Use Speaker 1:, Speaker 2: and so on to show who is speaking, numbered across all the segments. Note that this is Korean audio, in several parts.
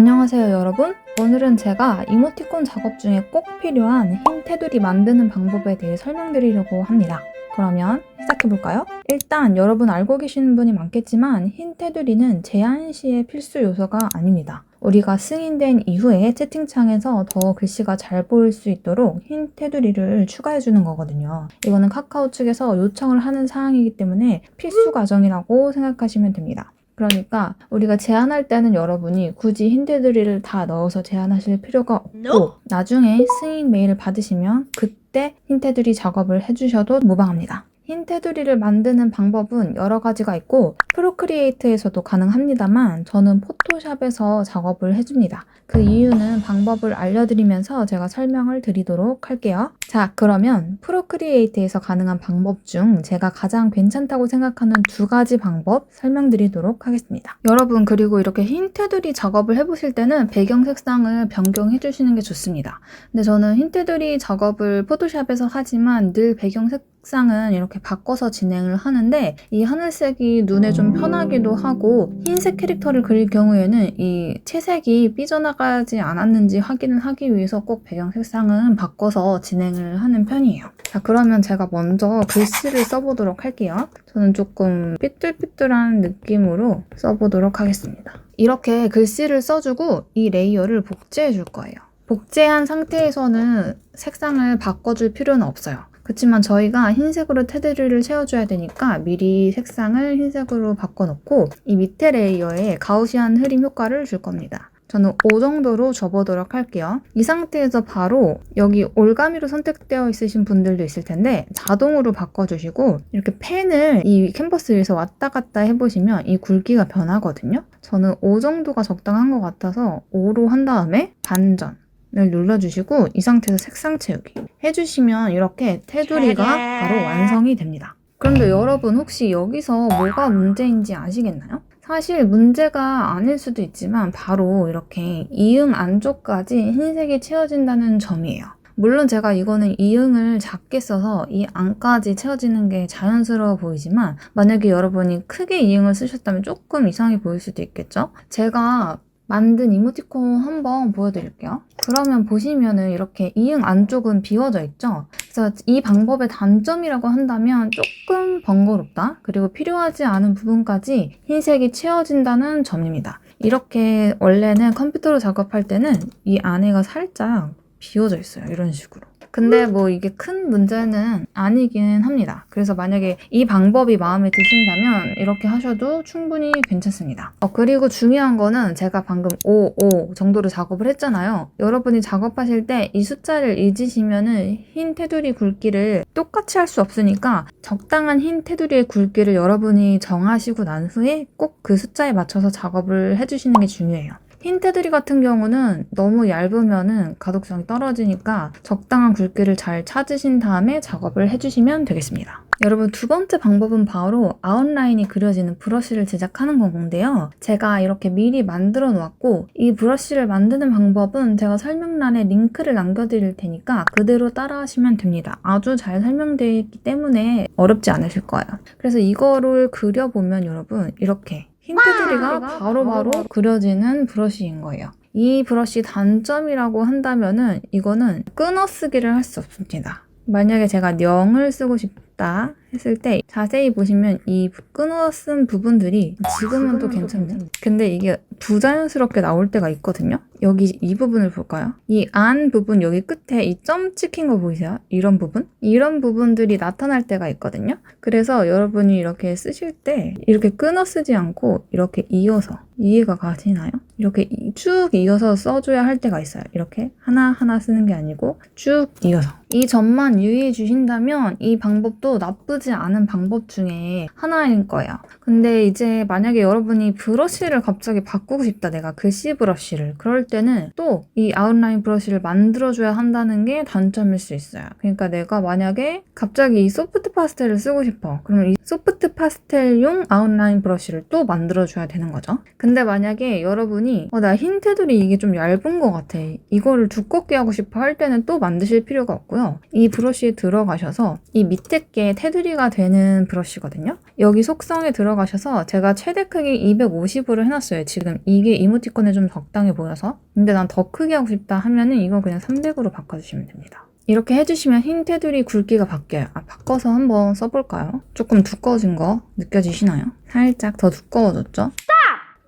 Speaker 1: 안녕하세요 여러분 오늘은 제가 이모티콘 작업 중에 꼭 필요한 흰 테두리 만드는 방법에 대해 설명드리려고 합니다 그러면 시작해볼까요? 일단 여러분 알고 계시는 분이 많겠지만 흰 테두리는 제한 시의 필수 요소가 아닙니다 우리가 승인된 이후에 채팅창에서 더 글씨가 잘 보일 수 있도록 흰 테두리를 추가해주는 거거든요. 이거는 카카오 측에서 요청을 하는 사항이기 때문에 필수 과정이라고 생각하시면 됩니다. 그러니까 우리가 제안할 때는 여러분이 굳이 흰 테두리를 다 넣어서 제안하실 필요가 없고 나중에 승인 메일을 받으시면 그때 흰 테두리 작업을 해주셔도 무방합니다. 흰 테두리를 만드는 방법은 여러 가지가 있고 프로크리에이트에서도 가능합니다만 저는 포토샵에서 작업을 해줍니다. 그 이유는 방법을 알려드리면서 제가 설명을 드리도록 할게요. 자 그러면 프로크리에이트에서 가능한 방법 중 제가 가장 괜찮다고 생각하는 두 가지 방법 설명드리도록 하겠습니다. 여러분 그리고 이렇게 흰 테두리 작업을 해보실 때는 배경 색상을 변경해 주시는 게 좋습니다. 근데 저는 흰 테두리 작업을 포 토샵에서 하지만 늘 배경 색상은 이렇게 바꿔서 진행을 하는데 이 하늘색이 눈에 좀 편하기도 하고 흰색 캐릭터를 그릴 경우에는 이 채색이 삐져나가지 않았는지 확인을 하기 위해서 꼭 배경 색상은 바꿔서 진행을 하는 편이에요. 자 그러면 제가 먼저 글씨를 써보도록 할게요. 저는 조금 삐뚤삐뚤한 느낌으로 써보도록 하겠습니다. 이렇게 글씨를 써주고 이 레이어를 복제해 줄 거예요. 복제한 상태에서는 색상을 바꿔줄 필요는 없어요. 그렇지만 저희가 흰색으로 테두리를 채워줘야 되니까 미리 색상을 흰색으로 바꿔놓고 이 밑에 레이어에 가우시안 흐림 효과를 줄 겁니다. 저는 5 정도로 접어도록 할게요. 이 상태에서 바로 여기 올가미로 선택되어 있으신 분들도 있을 텐데 자동으로 바꿔주시고 이렇게 펜을 이 캔버스 위에서 왔다 갔다 해보시면 이 굵기가 변하거든요. 저는 5 정도가 적당한 것 같아서 5로 한 다음에 반전 을 눌러주시고 이 상태에서 색상 채우기 해주시면 이렇게 테두리가 바로 완성이 됩니다. 그런데 여러분 혹시 여기서 뭐가 문제인지 아시겠나요? 사실 문제가 아닐 수도 있지만 바로 이렇게 이응 안쪽까지 흰색이 채워진다는 점이에요. 물론 제가 이거는 이응을 작게 써서 이 안까지 채워지는 게 자연스러워 보이지만 만약에 여러분이 크게 이응을 쓰셨다면 조금 이상해 보일 수도 있겠죠? 제가 만든 이모티콘 한번 보여드릴게요. 그러면 보시면은 이렇게 이응 안쪽은 비워져 있죠? 그래서 이 방법의 단점이라고 한다면 조금 번거롭다. 그리고 필요하지 않은 부분까지 흰색이 채워진다는 점입니다. 이렇게 원래는 컴퓨터로 작업할 때는 이 안에가 살짝 비워져 있어요. 이런 식으로. 근데 뭐 이게 큰 문제는 아니긴 합니다. 그래서 만약에 이 방법이 마음에 드신다면 이렇게 하셔도 충분히 괜찮습니다. 어, 그리고 중요한 거는 제가 방금 5, 5 정도로 작업을 했잖아요. 여러분이 작업하실 때 이 숫자를 잊으시면은 흰 테두리 굵기를 똑같이 할 수 없으니까 적당한 흰 테두리의 굵기를 여러분이 정하시고 난 후에 꼭 그 숫자에 맞춰서 작업을 해주시는 게 중요해요. 흰 테두리 같은 경우는 너무 얇으면은 가독성이 떨어지니까 적당한 굵기를 잘 찾으신 다음에 작업을 해주시면 되겠습니다. 여러분 두 번째 방법은 바로 아웃라인이 그려지는 브러쉬를 제작하는 건데요. 제가 이렇게 미리 만들어 놓았고 이 브러쉬를 만드는 방법은 제가 설명란에 링크를 남겨드릴 테니까 그대로 따라 하시면 됩니다. 아주 잘 설명되어 있기 때문에 어렵지 않으실 거예요. 그래서 이거를 그려보면 여러분 이렇게 흰 테두리가 바로바로 그려지는 브러쉬인 거예요. 이 브러쉬 단점이라고 한다면은 이거는 끊어쓰기를 할 수 없습니다. 만약에 제가 0을 쓰고 싶 다 했을 때 자세히 보시면 이 끊어 쓴 부분들이 지금은 또 괜찮네. 근데 이게 부자연스럽게 나올 때가 있거든요. 여기 이 부분을 볼까요? 이 안 부분 여기 끝에 이 점 찍힌 거 보이세요? 이런 부분? 이런 부분들이 나타날 때가 있거든요. 그래서 여러분이 이렇게 쓰실 때 이렇게 끊어 쓰지 않고 이렇게 이어서 이해가 가시나요? 이렇게 쭉 이어서 써줘야 할 때가 있어요. 이렇게 하나하나 쓰는 게 아니고 쭉 이어서. 이 점만 유의해 주신다면 이 방법도 나쁘지 않은 방법 중에 하나인 거예요. 근데 이제 만약에 여러분이 브러쉬를 갑자기 바꾸고 싶다, 내가 글씨 브러쉬를. 그럴 때는 또 이 아웃라인 브러쉬를 만들어줘야 한다는 게 단점일 수 있어요. 그러니까 내가 만약에 갑자기 이 소프트 파스텔을 쓰고 싶어. 그러면 이 소프트 파스텔용 아웃라인 브러쉬를 또 만들어줘야 되는 거죠. 근데 만약에 여러분이 어, 나 흰 테두리 이게 좀 얇은 것 같아. 이거를 두껍게 하고 싶어 할 때는 또 만드실 필요가 없고요. 하시고요. 이 브러쉬에 들어가셔서 이 밑에 게 테두리가 되는 브러쉬거든요. 여기 속성에 들어가셔서 제가 최대 크기 250으로 해놨어요. 지금 이게 이모티콘에 좀 적당해 보여서. 근데 난 더 크게 하고 싶다 하면은 이거 그냥 300으로 바꿔주시면 됩니다. 이렇게 해주시면 흰 테두리 굵기가 바뀌어요. 아, 바꿔서 한번 써볼까요? 조금 두꺼워진 거 느껴지시나요? 살짝 더 두꺼워졌죠?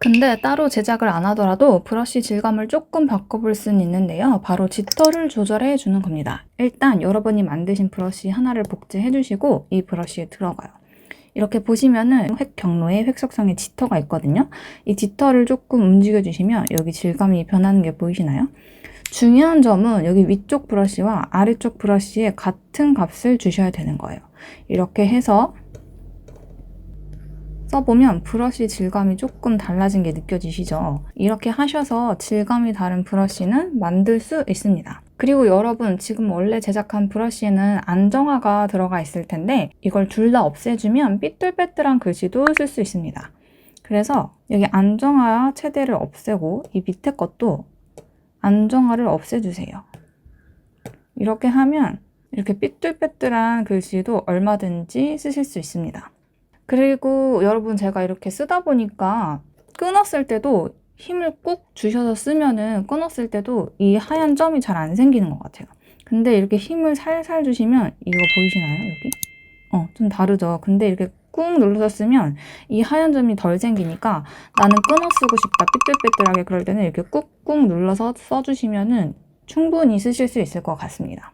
Speaker 1: 근데 따로 제작을 안 하더라도 브러쉬 질감을 조금 바꿔볼 수는 있는데요. 바로 짙어를 조절해 주는 겁니다. 일단 여러분이 만드신 브러쉬 하나를 복제해 주시고 이 브러쉬에 들어가요. 이렇게 보시면은 획 경로에 획석상에 짙어가 있거든요. 이 짙어를 조금 움직여 주시면 여기 질감이 변하는 게 보이시나요? 중요한 점은 여기 위쪽 브러쉬와 아래쪽 브러쉬에 같은 값을 주셔야 되는 거예요. 이렇게 해서 써보면 브러쉬 질감이 조금 달라진 게 느껴지시죠? 이렇게 하셔서 질감이 다른 브러쉬는 만들 수 있습니다. 그리고 여러분 지금 원래 제작한 브러쉬에는 안정화가 들어가 있을 텐데 이걸 둘 다 없애주면 삐뚤빼뚤한 글씨도 쓸 수 있습니다. 그래서 여기 안정화 최대를 없애고 이 밑에 것도 안정화를 없애주세요. 이렇게 하면 이렇게 삐뚤빼뚤한 글씨도 얼마든지 쓰실 수 있습니다. 그리고 여러분 제가 이렇게 쓰다 보니까 끊었을 때도 힘을 꾹 주셔서 쓰면은 끊었을 때도 이 하얀 점이 잘 안 생기는 것 같아요. 근데 이렇게 힘을 살살 주시면 이거 보이시나요? 여기? 어, 좀 다르죠. 근데 이렇게 꾹 눌러서 쓰면 이 하얀 점이 덜 생기니까 나는 끊어 쓰고 싶다 삐뚤빼뚤하게 그럴 때는 이렇게 꾹꾹 눌러서 써주시면은 충분히 쓰실 수 있을 것 같습니다.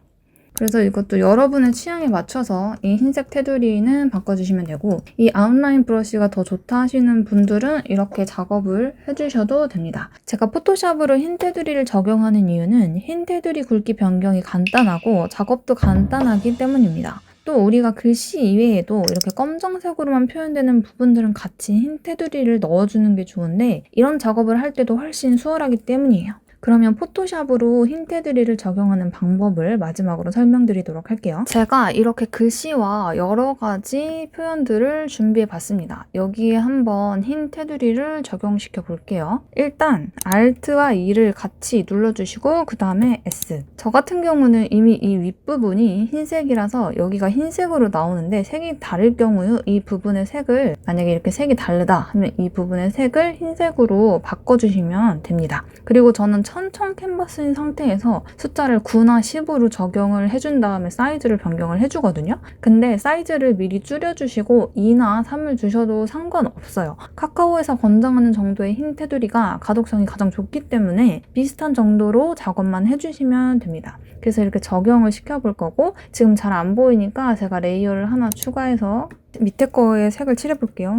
Speaker 1: 그래서 이것도 여러분의 취향에 맞춰서 이 흰색 테두리는 바꿔주시면 되고 이 아웃라인 브러쉬가 더 좋다 하시는 분들은 이렇게 작업을 해주셔도 됩니다. 제가 포토샵으로 흰 테두리를 적용하는 이유는 흰 테두리 굵기 변경이 간단하고 작업도 간단하기 때문입니다. 또 우리가 글씨 이외에도 이렇게 검정색으로만 표현되는 부분들은 같이 흰 테두리를 넣어주는 게 좋은데 이런 작업을 할 때도 훨씬 수월하기 때문이에요. 그러면 포토샵으로 흰 테두리를 적용하는 방법을 마지막으로 설명드리도록 할게요. 제가 이렇게 글씨와 여러 가지 표현들을 준비해 봤습니다. 여기에 한번 흰 테두리를 적용시켜 볼게요. 일단 Alt와 E를 같이 눌러주시고 그 다음에 S. 저 같은 경우는 이미 이 윗부분이 흰색이라서 여기가 흰색으로 나오는데 색이 다를 경우에 이 부분의 색을 만약에 이렇게 색이 다르다 하면 이 부분의 색을 흰색으로 바꿔주시면 됩니다. 그리고 저는 천청 캔버스인 상태에서 숫자를 9나 10으로 적용을 해준 다음에 사이즈를 변경을 해주거든요. 근데 사이즈를 미리 줄여주시고 2나 3을 주셔도 상관없어요. 카카오에서 권장하는 정도의 흰 테두리가 가독성이 가장 좋기 때문에 비슷한 정도로 작업만 해주시면 됩니다. 그래서 이렇게 적용을 시켜볼 거고 지금 잘 안 보이니까 제가 레이어를 하나 추가해서 밑에 거에 색을 칠해볼게요.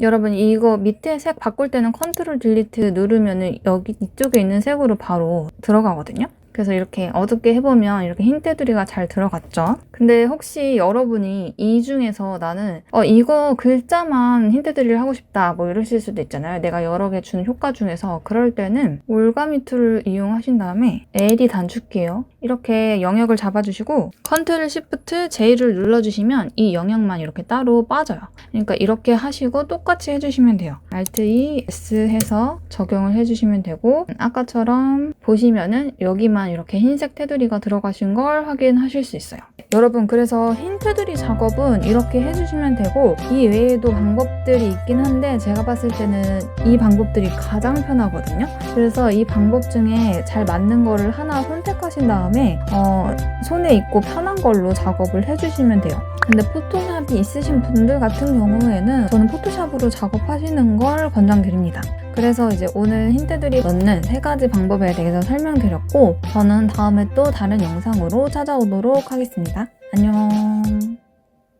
Speaker 1: 여러분 이거 밑에 색 바꿀 때는 컨트롤 딜리트 누르면은 여기 이쪽에 있는 색으로 바로 들어가거든요. 그래서 이렇게 어둡게 해보면 이렇게 흰 테두리가 잘 들어갔죠. 근데 혹시 여러분이 이 중에서 나는 어 이거 글자만 흰 테두리를 하고 싶다 뭐 이러실 수도 있잖아요. 내가 여러 개 준 효과 중에서 그럴 때는 올가미 툴을 이용하신 다음에 AD 단축키예요. 이렇게 영역을 잡아주시고 컨트롤 시프트 J를 눌러주시면 이 영역만 이렇게 따로 빠져요. 그러니까 이렇게 하시고 똑같이 해주시면 돼요. Alt E S 해서 적용을 해주시면 되고 아까처럼 보시면은 여기 만 이렇게 흰색 테두리가 들어가신 걸 확인하실 수 있어요. 여러분 그래서 흰 테두리 작업은 이렇게 해주시면 되고 이 외에도 방법들이 있긴 한데 제가 봤을 때는 이 방법들이 가장 편하거든요. 그래서 이 방법 중에 잘 맞는 거를 하나 선택하신 다음에 어, 손에 있고 편한 걸로 작업을 해주시면 돼요. 근데 포토샵이 있으신 분들 같은 경우에는 저는 포토샵으로 작업하시는 걸 권장드립니다. 그래서 이제 오늘 힌트들이 넣는 세 가지 방법에 대해서 설명드렸고 저는 다음에 또 다른 영상으로 찾아오도록 하겠습니다. 안녕.